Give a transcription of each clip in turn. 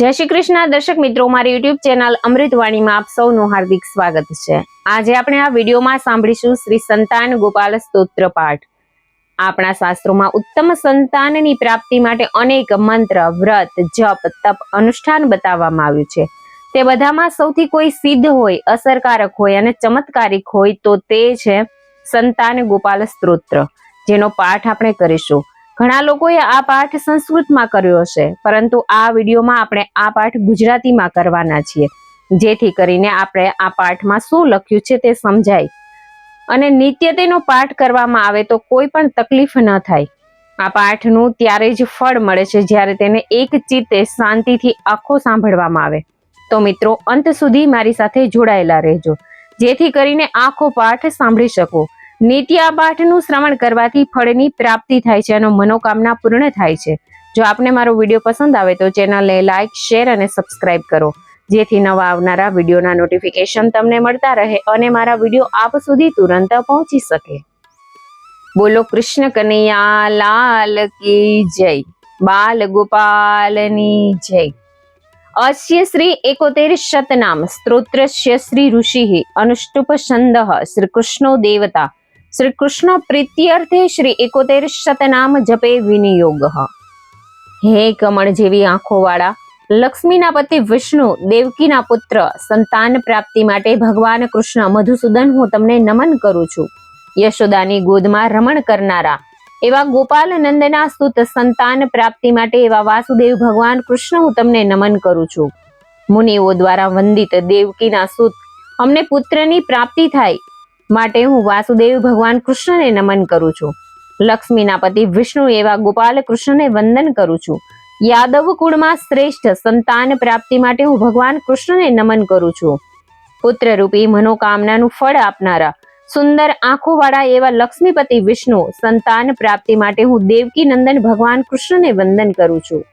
જય શ્રી કૃષ્ણ. દર્શક મિત્રો, મારી યુટ્યુબ ચેનલ અમૃતવાણીમાં આપ સૌનું હાર્દિક સ્વાગત છે. આજે આપણે આ વિડીયોમાં સાંભળીશું શ્રી સંતાન ગોપાલ સ્તોત્ર પાઠ. આપણા શાસ્ત્રોમાં ઉત્તમ સંતાનની પ્રાપ્તિ માટે અનેક મંત્ર, વ્રત, જપ, તપ, અનુષ્ઠાન બતાવવામાં આવ્યું છે. તે બધામાં સૌથી કોઈ સિદ્ધ હોય, અસરકારક હોય અને ચમત્કારિક હોય તો તે છે સંતાન ગોપાલ સ્તોત્ર, જેનો પાઠ આપણે કરીશું. ઘણા લોકોએ આ પાઠ સંસ્કૃતમાં કર્યો હશે, પરંતુ આ વિડીયોમાં આપણે આ પાઠ ગુજરાતીમાં કરવાના છીએ. જેથી કરીને આપણે આ પાઠમાં શું લખ્યું છે તે સમજાય. અને નિત્ય તેનો પાઠ કરવામાં આવે તો કોઈ પણ તકલીફ ન થાય. આ પાઠનું ત્યારે જ ફળ મળે છે જ્યારે તેને એક ચિત્તે શાંતિથી આખો સાંભળવામાં આવે. તો મિત્રો, અંત સુધી મારી સાથે જોડાયેલા રહેજો. જેથી કરીને આખો પાઠ સાંભળી શકો. નિત્ય પાઠનું શ્રવણ કરવાથી ફળની પ્રાપ્તિ થાય છે અને મનોકામના પૂર્ણ થાય છે. જો આપને મારો વીડિયો પસંદ આવે તો ચેનલને લાઇક શેર અને સબસ્ક્રાઇબ કરો. જેથી નવા આવનારા વિડીયોના નોટિફિકેશન તમને મળતા રહે અને મારા વીડિયો આપ સુધી તુરંત પહોંચી શકે. બોલો કૃષ્ણ કનૈયા, લાલ કી જય. બાલ ગોપાલની જય. અશ્ય શ્રી એકોતેર શતનામ સ્ત્રોત્રસ્ય શ્રી ઋષિ. અનુષ્ટુપ છંદ, શ્રી કૃષ્ણો દેવતા. શ્રી કૃષ્ણ પ્રીત્યર્થે શ્રી એકોતેર શતનામ જપે વિનિયોગ. હે કમળ જેવી આંખો વાળા લક્ષ્મીના પતિ વિષ્ણુ, દેવકીના પુત્ર, સંતાન પ્રાપ્તિ માટે ભગવાન કૃષ્ણ મધુસૂદન હું તમને નમન કરું છું. યશોદાની ગોદમાં રમણ કરનારા, એવા ગોપાલ નંદના સુત સંતાન પ્રાપ્તિ માટે એવા વાસુદેવ ભગવાન કૃષ્ણ હું તમને નમન કરું છું. મુનિઓ દ્વારા વંદિત દેવકીના સુત અમને પુત્રની પ્રાપ્તિ થાય માટે હું વાસુદેવ ભગવાન કૃષ્ણને નમન કરું છું. લક્ષ્મીના પતિ વિષ્ણુ એવા ગોપાલ કૃષ્ણને વંદન કરું છું. યાદવ કુળમાં શ્રેષ્ઠ સંતાન પ્રાપ્તિ માટે હું ભગવાન કૃષ્ણને નમન કરું છું. પુત્ર રૂપી મનોકામનાનું ફળ આપનારા, સુંદર આંખોવાળા એવા લક્ષ્મીપતિ વિષ્ણુ સંતાન પ્રાપ્તિ માટે હું દેવકી નંદન ભગવાન કૃષ્ણને વંદન કરું છું.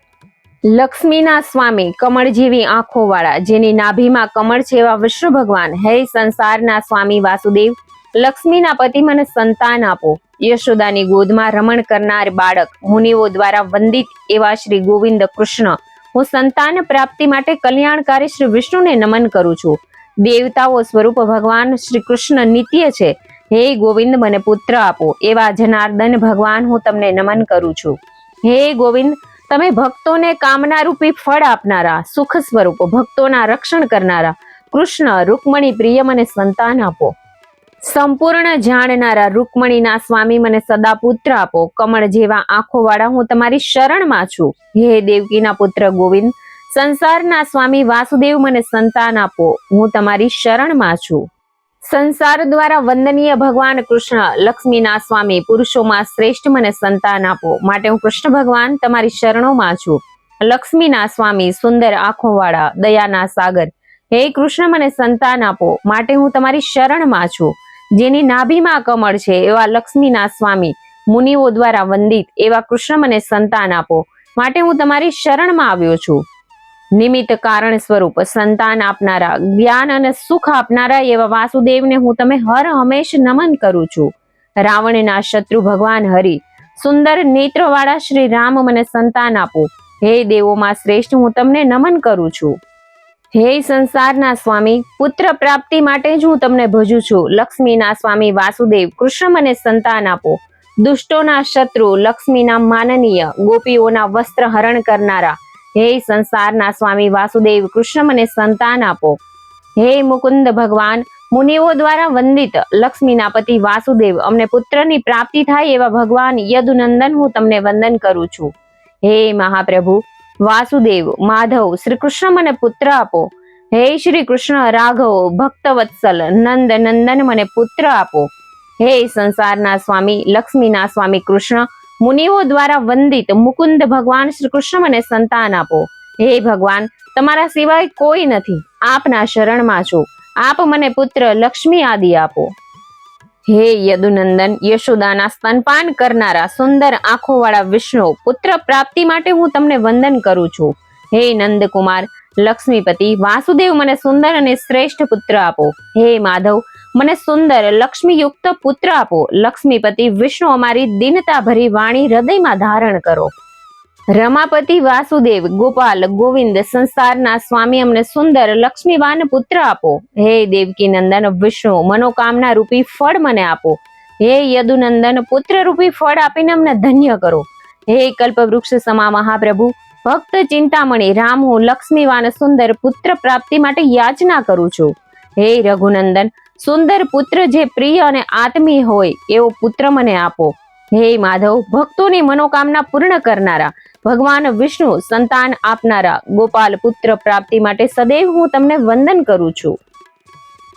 લક્ષ્મીના સ્વામી કમળ જેવી આંખોવાળા, જેની નાભીમાં કમળ છે એવા વિષ્ણુ ભગવાન, હે સંસારના સ્વામી વાસુદેવ, લક્ષ્મીના પતિ મને સંતાન આપો. યશોદાની ગોદમાં રમણ કરનાર બાળક, મુનિઓ દ્વારા વંદિત એવા શ્રી ગોવિંદ કૃષ્ણ. હું સંતાન પ્રાપ્તિ માટે કલ્યાણકારી શ્રી વિષ્ણુને નમન કરું છું. દેવતાઓ સ્વરૂપ ભગવાન શ્રી કૃષ્ણ નિત્ય છે. હે ગોવિંદ, મને પુત્ર આપો. એવા જનાર્દન ભગવાન હું તમને નમન કરું છું. હે ગોવિંદ તમે ભક્તોને કામના રૂપી ફળ આપનારા, સુખ સ્વરૂપ, ભક્તોના રક્ષણ કરનારા, કૃષ્ણ, રૂકમણી પ્રિય મને સંતાન આપો. સંપૂર્ણ જાણનારા રૂકમણીના સ્વામી મને સદા પુત્ર આપો. કમળ જેવા આંખો વાળા હું તમારી શરણમાં છું. હે દેવકીના પુત્ર ગોવિંદ, સંસારના સ્વામી વાસુદેવ મને સંતાન આપો. હું તમારી શરણમાં છું. સંસાર દ્વારા વંદનીય ભગવાન કૃષ્ણ, લક્ષ્મીના સ્વામી, પુરુષોમાં શ્રેષ્ઠ મને સંતાન આપો. માટે હું કૃષ્ણ ભગવાન તમારી શરણોમાં છું. લક્ષ્મીના સ્વામી, સુંદર આંખોવાળા, દયાના સાગર, હે કૃષ્ણ મને સંતાન આપો. માટે હું તમારી શરણમાં છું. જેની નાભીમાં કમળ છે, એવા લક્ષ્મીના સ્વામી, મુનિઓ દ્વારા વંદિત, એવા કૃષ્ણ મને સંતાન આપો. માટે હું તમારી શરણમાં આવ્યો છું. નિમિત્ત કારણ સ્વરૂપ સંતાન આપનારા, જ્ઞાન અને સુખ આપનારા એવા વાસુદેવને હું તમે હર હંમેશ નમન કરું છું. રાવણના શત્રુ ભગવાન હરિ, સુંદર નેત્રવાળા શ્રી રામ મને સંતાન આપો. હે દેવોમાં શ્રેષ્ઠ, હું તમને નમન કરું છું. હે સંસારના સ્વામી, પુત્ર પ્રાપ્તિ માટે જ હું તમને ભજું છું. લક્ષ્મીના સ્વામી વાસુદેવ, કૃષ્ણ મને સંતાન આપો. દુષ્ટોના શત્રુ, લક્ષ્મીના માનનીય, ગોપીઓના વસ્ત્ર હરણ કરનારા હે સંસારના સ્વામી વાસુદેવ, કૃષ્ણ મને સંતાન આપો. હે મુકુંદ ભગવાન, મુનિઓ દ્વારા વંદિત લક્ષ્મીના પતિ વાસુદેવ, અમને પુત્રની પ્રાપ્તિ થાય એવા ભગવાન યદુનંદન હું તમને વંદન કરું છું. હે મહાપ્રભુ, વાસુદેવ, માધવ શ્રી કૃષ્ણ મને પુત્ર આપો. હે શ્રી કૃષ્ણ રાઘવ, ભક્તવત્સલ, નંદ નંદન મને પુત્ર આપો. હે સંસારના સ્વામી, લક્ષ્મીના સ્વામી કૃષ્ણ મુનિઓ દ્વારા વંદિત મુકુંદ ભગવાન શ્રી કૃષ્ણ મને સંતાન આપો. હે ભગવાન, તમારા સિવાય કોઈ નથી. આપના શરણમાં છું. આપ મને પુત્ર લક્ષ્મી આદિ આપો. હે યદુનંદન, યશોદાના સ્તનપાન કરનારા સુંદર આંખોવાળા વિષ્ણુ, પુત્ર પ્રાપ્તિ માટે હું તમને વંદન કરું છું. હે નંદકુમાર, લક્ષ્મીપતિ, વાસુદેવ મને સુંદર અને શ્રેષ્ઠ પુત્ર આપો. હે માધવ મને સુંદર લક્ષ્મીયુક્ત પુત્ર આપો. લક્ષ્મીપતિ વિષ્ણુ અમારી દિનતા ભરી વાણી હૃદયમાં ધારણ કરો. રમાપતિ વાસુદેવ, ગોપાલ, ગોવિંદ સંસારના સ્વામી અમને સુંદર લક્ષ્મીવાન પુત્ર આપો. હે દેવકી નંદન વિષ્ણુ, મનોકામના રૂપી ફળ મને આપો. હે યદુનંદન પુત્ર રૂપી ફળ આપીને અમને ધન્ય કરો. હે કલ્પવૃક્ષ સમા મહાપ્રભુ, ભક્ત ચિંતામણી રામ હું લક્ષ્મીવાન સુંદર પુત્ર પ્રાપ્તિ માટે યાચના કરું છું. હે રઘુનંદન, સુંદર પુત્ર જે પ્રિય અને આત્મી હોય, એવો પુત્ર મને આપો. હે માધવ, ભક્તોની મનોકામના પૂર્ણ કરનારા, ભગવાન વિષ્ણુ સંતાન આપનારા, ગોપાલ પુત્ર પ્રાપ્તિ માટે સદૈવ હું તમને વંદન કરું છું.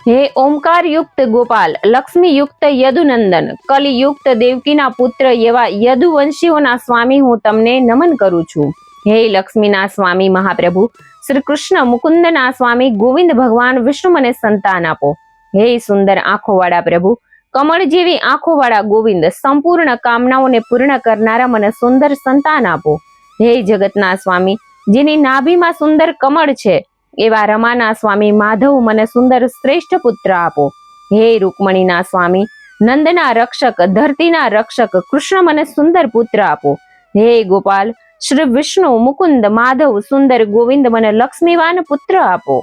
હે ઓમકાર યુક્ત ગોપાલ લક્ષ્મી યુક્ત યદુનંદન, કલિયુક્ત દેવકીના પુત્ર એવા યદુવંશીઓના સ્વામી હું તમને નમન કરું છું. હે લક્ષ્મીના સ્વામી મહાપ્રભુ, શ્રી કૃષ્ણ મુકુંદના સ્વામી ગોવિંદ ભગવાન વિષ્ણુ મને સંતાન આપો. હે સુંદર આંખોવાળા પ્રભુ, કમળ જેવી આંખોવાળા ગોવિંદ સંપૂર્ણ કામનાઓને પૂર્ણ કરનારા મને સુંદર સંતાન આપો. હે જગતના સ્વામી, જેની નાભીમાં સુંદર કમળ છે, એવા રમાના સ્વામી માધવ મને સુંદર શ્રેષ્ઠ પુત્ર આપો. હે રૂકમણીના સ્વામી, નંદના રક્ષક, ધરતીના રક્ષક કૃષ્ણ મને સુંદર પુત્ર આપો. હે ગોપાલ શ્રી વિષ્ણુ, મુકુંદ, માધવ, સુંદર, ગોવિંદ મને લક્ષ્મીવાન પુત્ર આપો.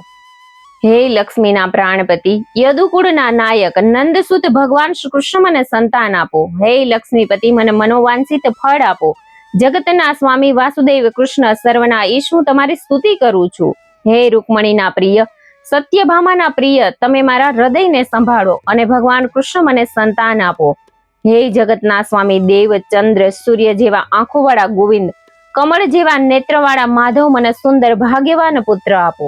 હે લક્ષ્મીના પ્રાણપતિ, યદુકુળના નાયક, નંદસુત ભગવાન શ્રી કૃષ્ણ મને સંતાન આપો. હે લક્ષ્મીપતિ, મને મનોવાંછિત ફળ આપો. જગતના સ્વામી વાસુદેવ કૃષ્ણ, સર્વના ઈશ, હું તમારી સ્તુતિ કરું છું. હે રૂકમણીના પ્રિય, સત્યભામાના પ્રિય, તમે મારા હૃદયને સંભાળો અને ભગવાન કૃષ્ણ મને સંતાન આપો. હે જગતના સ્વામી દેવ, ચંદ્ર, સૂર્ય જેવા આંખોવાળા ગોવિંદ કમળ જેવા નેત્રવાળા માધવ મને સુંદર ભાગ્યવાન પુત્ર આપો.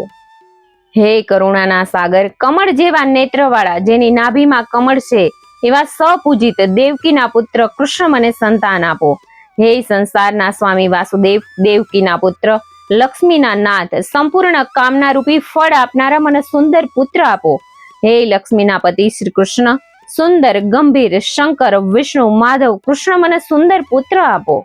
હે કરુણાના સાગર, કમળ જેવા નેત્રવાળા જેની નાભીમાં કમળ છે, એવા સપૂજિત દેવકીના પુત્ર કૃષ્ણ મને સંતાન આપો. હે સંસારના સ્વામી વાસુદેવ, દેવકીના પુત્ર, લક્ષ્મીના નાથ, સંપૂર્ણ કામના રૂપી ફળ આપનારા મને સુંદર પુત્ર આપો. હે લક્ષ્મીના પતિ શ્રી કૃષ્ણ, સુંદર ગંભીર શંકર, વિષ્ણુ, માધવ કૃષ્ણ મને સુંદર પુત્ર આપો.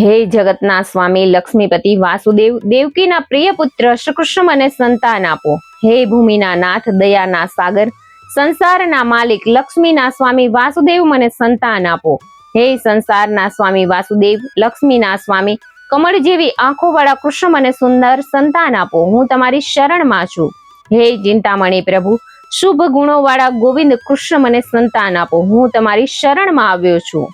હે જગતના સ્વામી લક્ષ્મીપતિ વાસુદેવ, દેવકીના પ્રિય પુત્ર શ્રીકૃષ્ણ મને સંતાન આપો. હે ભૂમિના નાથ, દયાના સાગર, સંસારના માલિક લક્ષ્મીના સ્વામી વાસુદેવ મને સંતાન આપો. હે સંસારના સ્વામી વાસુદેવ, લક્ષ્મીના સ્વામી, કમળ જેવી આંખો વાળા કૃષ્ણ મને સુંદર સંતાન આપો. હું તમારી શરણમાં છું. હે ચિંતામણી પ્રભુ, શુભ ગુણો વાળા ગોવિંદ કૃષ્ણ મને સંતાન આપો. હું તમારી શરણમાં આવ્યો છું.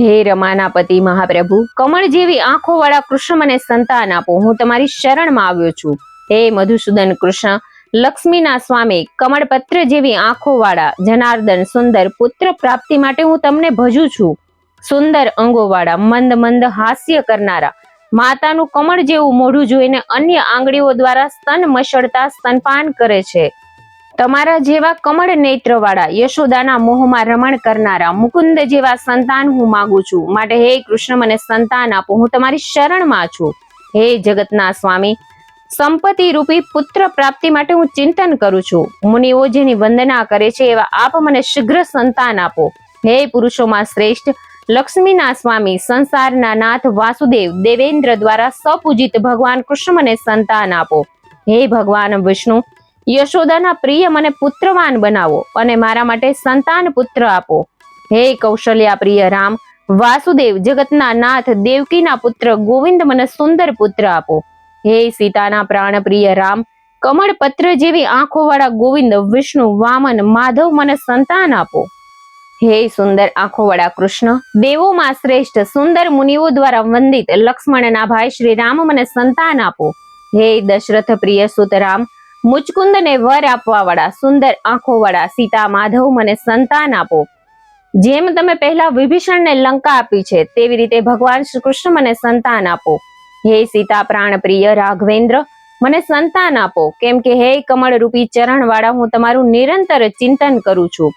હે રમાના પતિ મહાપ્રભુ, કમળ જેવી આંખો વાળા કૃષ્ણ મને સંતાન આપો. હું તમારી શરણમાં આવ્યો છું. હે મધુસૂદન કૃષ્ણ, લક્ષ્મીના સ્વામી, કમળપત્ર જેવી આંખો વાળા જનાર્દન સુંદર પુત્ર પ્રાપ્તિ માટે હું તમને ભજું છું. સુંદર અંગોવાળા, મંદ મંદ હાસ્ય કરનારા, માતાનું કમળ જેવું મોઢું જોઈને અન્ય આંગળીઓ દ્વારા સ્તન મસળતા સ્તનપાન કરે છે. તમારા જેવા કમળ નેત્રવાળા યશોદાના મોહમાં રમણ કરનારા મુકુંદ જેવા સંતાન હું માંગુ છું. માટે હે કૃષ્ણ, મને સંતાન આપો. હું તમારી શરણમાં છું. હે જગતના સ્વામી સંપત્તિ રૂપી પુત્ર પ્રાપ્તિ માટે હું ચિંતન કરું છું. મુનિઓ જેની વંદના કરે છે, એવા આપ મને શીઘ્ર સંતાન આપો. હે પુરુષોમાં શ્રેષ્ઠ, લક્ષ્મીના સ્વામી, સંસારના નાથ વાસુદેવ, દેવેન્દ્ર દ્વારા સપૂજિત ભગવાન કૃષ્ણ મને સંતાન આપો. હે ભગવાન વિષ્ણુ યશોદાના પ્રિય મને પુત્રવાન બનાવો અને મારા માટે સંતાન પુત્ર આપો. હે કૌશલ્યા પ્રિય રામ, વાસુદેવ, જગતના નાથ, દેવકીના પુત્ર, ગોવિંદ મને સુંદર પુત્ર આપો. હે સીતાના પ્રાણ પ્રિય રામ કમળ પત્ર જેવી આંખો વાળા ગોવિંદ, વિષ્ણુ, વામન, માધવ મને સંતાન આપો. હે સુંદર આંખો વાળા કૃષ્ણ, દેવોમાં શ્રેષ્ઠ સુંદર મુનિઓ દ્વારા વંદિત લક્ષ્મણના ભાઈ શ્રી રામ મને સંતાન આપો. હે દશરથ પ્રિય સુત રામ મુચકુંદને વર આપવા વાળા, સુંદર આંખો વાળા, સીતા, માધવ મને સંતાન આપો. જેમ તમે પહેલા વિભીષણને લંકા આપી છે, તેવી રીતે ભગવાન શ્રી કૃષ્ણ મને સંતાન આપો. હે સીતા પ્રાણ પ્રિય રાઘવેન્દ્ર, મને સંતાન આપો. કેમ કે હે કમળ રૂપી ચરણ વાળા, હું તમારું નિરંતર ચિંતન કરું છું.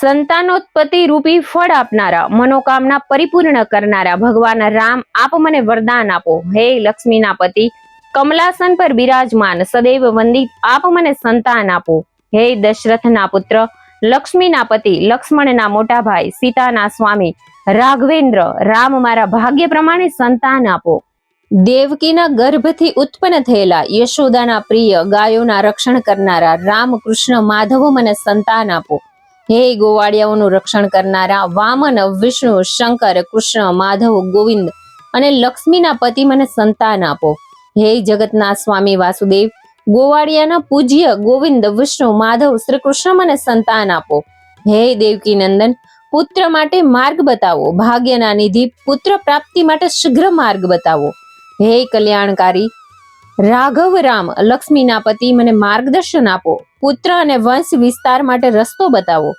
સંતાનોત્પત્તિ રૂપી ફળ આપનારા, મનોકામના પરિપૂર્ણ કરનારા, ભગવાન રામ, આપ મને વરદાન આપો. હે લક્ષ્મીના પતિ કમલાસન પર બિરાજમાન. સદૈવ વંદિત આપ મને સંતાન આપો. હે દશરથના પુત્ર, લક્ષ્મીના પતિ, લક્ષ્મણના મોટા ભાઈ, સીતાના સ્વામી, રાઘવેન્દ્ર, રામ મારા ભાગ્ય પ્રમાણે સંતાન આપો. દેવકીના ગર્ભથી ઉત્પન્ન થયેલા યશોદાના પ્રિય ગાયોના રક્ષણ કરનારા રામ કૃષ્ણ માધવ મને સંતાન આપો. હે ગોવાળિયાઓનું રક્ષણ કરનારા વામન, વિષ્ણુ, શંકર, કૃષ્ણ, માધવ, ગોવિંદ અને લક્ષ્મીના પતિ મને સંતાન આપો. હે જગતના સ્વામી વાસુદેવ, ગોવાળિયાના પૂજ્ય ગોવિંદ, વિષ્ણુ, માધવ શ્રી કૃષ્ણ મને સંતાન આપો. હે દેવકી નંદન પુત્ર માટે માર્ગ બતાવો. ભાગ્યના નિધિ, પુત્ર પ્રાપ્તિ માટે શીઘ્ર માર્ગ બતાવો. હે કલ્યાણકારી, રાઘવ રામ, લક્ષ્મીના પતિ મને માર્ગદર્શન આપો. પુત્ર અને વંશ વિસ્તાર માટે રસ્તો બતાવો.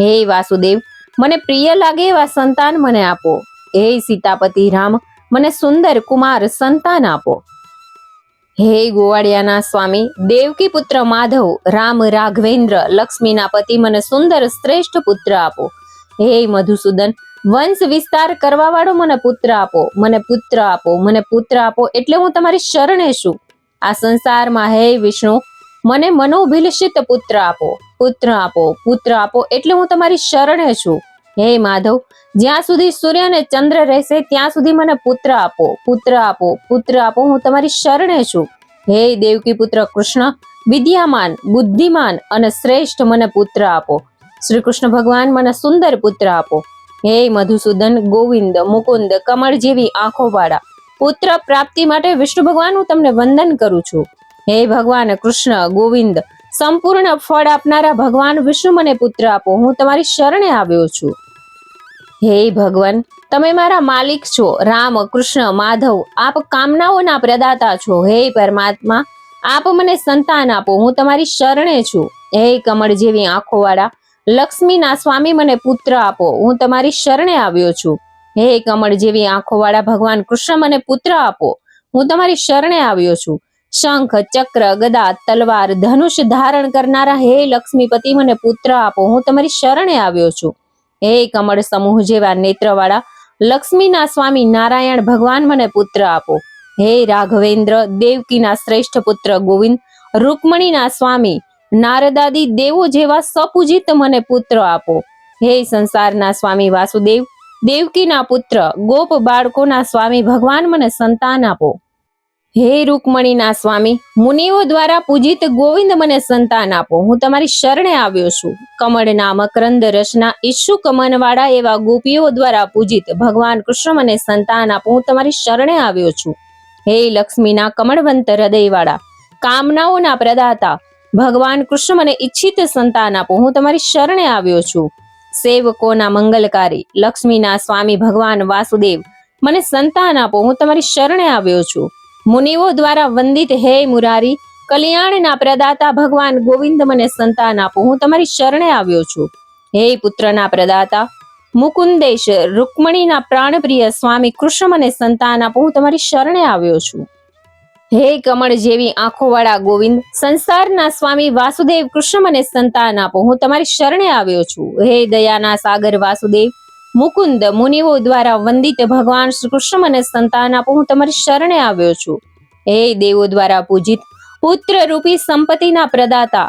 હે વાસુદેવ, મને પ્રિય લાગે એવા સંતાન મને આપો. હે સીતાપતિ રામ, મને સુંદર કુમાર સંતાન આપો. હે ગોવાળિયાના સ્વામી, દેવકી પુત્ર માધવ, રામ રાઘવેન્દ્ર, લક્ષ્મીના પતિ મને સુંદર શ્રેષ્ઠ પુત્ર આપો. હે મધુસૂદન, વંશ વિસ્તાર કરવા વાળો મને પુત્ર આપો, મને પુત્ર આપો, મને પુત્ર આપો એટલે હું તમારી શરણે છું. આ સંસારમાં હે વિષ્ણુ, મને મનોભિલષિત પુત્ર આપો પુત્ર આપો પુત્ર આપો એટલે હું તમારી શરણે છું. હે માધવ, જ્યાં સુધી સૂર્ય અને ચંદ્ર રહેશે, ત્યાં સુધી મને પુત્ર આપો પુત્ર આપો પુત્ર આપો, હું તમારી શરણે છું. હે દેવકી પુત્ર કૃષ્ણ, વિદ્યામાન, બુદ્ધિમાન અને શ્રેષ્ઠ મને પુત્ર આપો. શ્રી કૃષ્ણ ભગવાન મને સુંદર પુત્ર આપો. હે મધુસૂદન, ગોવિંદ, મુકુંદ, કમળ જેવી આંખો વાળા પુત્ર પ્રાપ્તિ માટે વિષ્ણુ ભગવાન હું તમને વંદન કરું છું. હે ભગવાન કૃષ્ણ, ગોવિંદ, સંપૂર્ણ ફળ આપનારા ભગવાન વિષ્ણુ મને પુત્ર આપો, હું તમારી શરણે આવ્યો છું. હે ભગવાન, તમે મારા માલિક છો, રામ, કૃષ્ણ, માધવ, આપ કામનાઓના પ્રદાતા છો. હે પરમાત્મા, આપ મને સંતાન આપો, હું તમારી શરણે છું. હે કમળ જેવી આંખો વાળા લક્ષ્મીના સ્વામી મને પુત્ર આપો, હું તમારી શરણે આવ્યો છું. હે કમળ જેવી આંખો વાળા ભગવાન કૃષ્ણ મને પુત્ર આપો, હું તમારી શરણે આવ્યો છું. શંખ, ચક્ર, ગદા, તલવાર, ધનુષ ધારણ કરનારા હે લક્ષ્મીપતિ મને પુત્ર આપો, હું તમારી શરણે આવ્યો છું. હે કમળ સમૂહ જેવા નેત્રવાળા, લક્ષ્મીના સ્વામી નારાયણ ભગવાન મને પુત્ર આપો. હે રાઘવેન્દ્ર, દેવકીના શ્રેષ્ઠ પુત્ર ગોવિંદ, રૂકમણીના સ્વામી, નારદાદી દેવો જેવા સપૂજિત મને પુત્ર આપો. હે સંસારના સ્વામી વાસુદેવ, દેવકીના પુત્ર, ગોપ બાળકોના સ્વામી ભગવાન મને સંતાન આપો. હે રૂકમણીના સ્વામી, મુનિઓ દ્વારા પૂજિત ગોવિંદ મને સંતાન આપો. હું તમારી શરણે આવ્યો છું. કમળના મકરંદ રસના ઈશુ કમન વાળા એવા ગોપીઓ દ્વારા પૂજિત ભગવાન કૃષ્ણ મને સંતાન આપો. હું તમારી શરણે આવ્યો છું. હે લક્ષ્મીના કમળવંત હૃદયવાળા, કામનાઓના પ્રદાતા, ભગવાન કૃષ્ણ મને ઈચ્છિત સંતાન આપો. હું તમારી શરણે આવ્યો છું. સેવકોના મંગલકારી, લક્ષ્મીના સ્વામી ભગવાન વાસુદેવ, મને સંતાન આપો. હું તમારી શરણે આવ્યો છું. મુનિઓ દ્વારા વંદિત, હે મુરારી, કલ્યાણના પ્રદાતા ભગવાન ગોવિંદ મને સંતાન આપો. હું તમારી શરણે આવ્યો છું. હે પુત્રના પ્રદાતા, મુકુંદેશ, રૂકમણીના પ્રાણપ્રિય સ્વામી, કૃષ્ણ મને સંતાન આપો. હું તમારી શરણે આવ્યો છું. હે કમળ જેવી આંખોવાળા ગોવિંદ, સંસારના સ્વામી વાસુદેવ, કૃષ્ણ મને સંતાન આપો. હું તમારી શરણે આવ્યો છું. હે દયાના સાગર વાસુદેવ મુકુંદ મુનિઓ દ્વારા વંદિત ભગવાન શ્રી કૃષ્ણ મને સંતાન આપો, હું તમારી શરણે આવ્યો છું. હે દેવો દ્વારા પૂજિત પુત્ર રૂપી સંપત્તિના પ્રદાતા,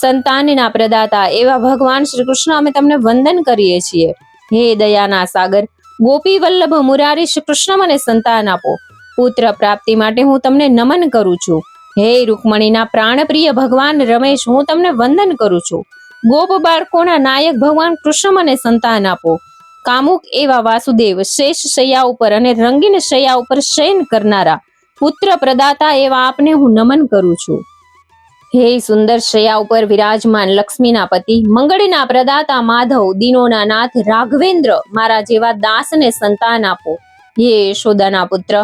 સંતાનના પ્રદાતા, એવા ભગવાન શ્રી કૃષ્ણ અમે તમને વંદન કરીએ છીએ. હે દયાના સાગર, ગોપી વલ્લભ મુરારી શ્રી કૃષ્ણ મને સંતાન આપો. પુત્ર પ્રાપ્તિ માટે હું તમને નમન કરું છું. હે રૂકમણીના પ્રાણપ્રિય ભગવાન રમેશ, હું તમને વંદન કરું છું. ગોપ બાળકોના નાયક ભગવાન કૃષ્ણ મને સંતાન આપો. કામુક એવા વાસુદેવ, શેષ શૈયા ઉપર અને રંગીન શૈયા ઉપર શયન કરનારા પુત્ર પ્રદાતા એવા આપને હું નમન કરું છું. હે સુંદર શૈયા ઉપર વિરાજમાન લક્ષ્મીના પતિ, મંગળના પ્રદાતા માધવ, દિનોના નાથ રાઘવેન્દ્ર, મારા જેવા દાસને સંતાન આપો. હે યશોદાના પુત્ર,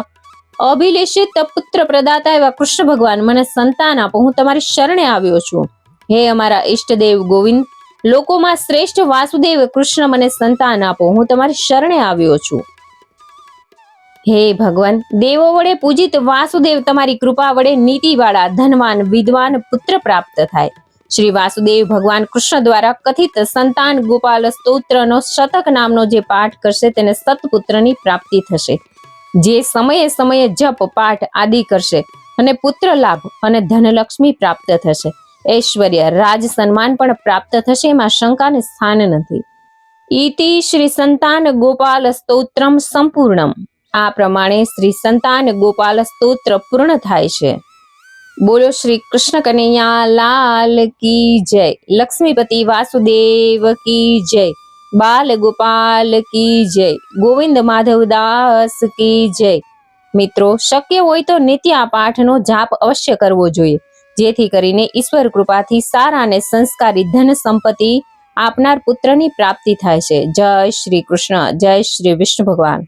અભિલેષિત પુત્ર પ્રદાતા એવા કૃષ્ણ ભગવાન મને સંતાન આપો. હું તમારી શરણે આવ્યો છું. હે અમારા ઈષ્ટદેવ ગોવિંદ લોકોમાં શ્રેષ્ઠ વાસુદેવ કૃષ્ણ મને સંતાન આપો. હું તમારી શરણે આવ્યો છું. હે ભગવાન, દેવો વડે પૂજિત વાસુદેવ તમારી કૃપા વડે નીતિવાળા, ધનવાન, વિદ્વાન પુત્ર પ્રાપ્ત થાય. શ્રી વાસુદેવ ભગવાન કૃષ્ણ દ્વારા કથિત સંતાન ગોપાલ સ્તોત્રનો શતક નામનો જે પાઠ કરશે તેને સતપુત્રની પ્રાપ્તિ થશે. જે સમયે સમયે જપ, પાઠ આદિ કરશે અને પુત્ર લાભ અને ધનલક્ષ્મી પ્રાપ્ત થશે. ઐશ્વર્ય રાજ સન્માન પણ પ્રાપ્ત થશે, એમાં શંકાને સ્થાન નથી. ઈતિ શ્રી સંતાન ગોપાલ સ્તોત્રમ સંપૂર્ણમ. આ પ્રમાણે શ્રી સંતાન ગોપાલ સ્તોત્ર પૂર્ણ થાય છે. બોલો શ્રી કૃષ્ણ કનૈયા, લાલ કી જય. લક્ષ્મીપતિ વાસુદેવ કી જય. બાલ ગોપાલ કી જય. ગોવિંદ માધવ દાસ કી જય. મિત્રો, શક્ય હોય તો નિત્ય આ પાઠનો જાપ અવશ્ય કરવો જોઈએ. જેથી કરીને ઈશ્વર કૃપાથી સારા અને સંસ્કારી ધન સંપત્તિ આપનાર પુત્રની પ્રાપ્તિ થાય છે. જય શ્રી કૃષ્ણ. જય શ્રી વિષ્ણુ ભગવાન.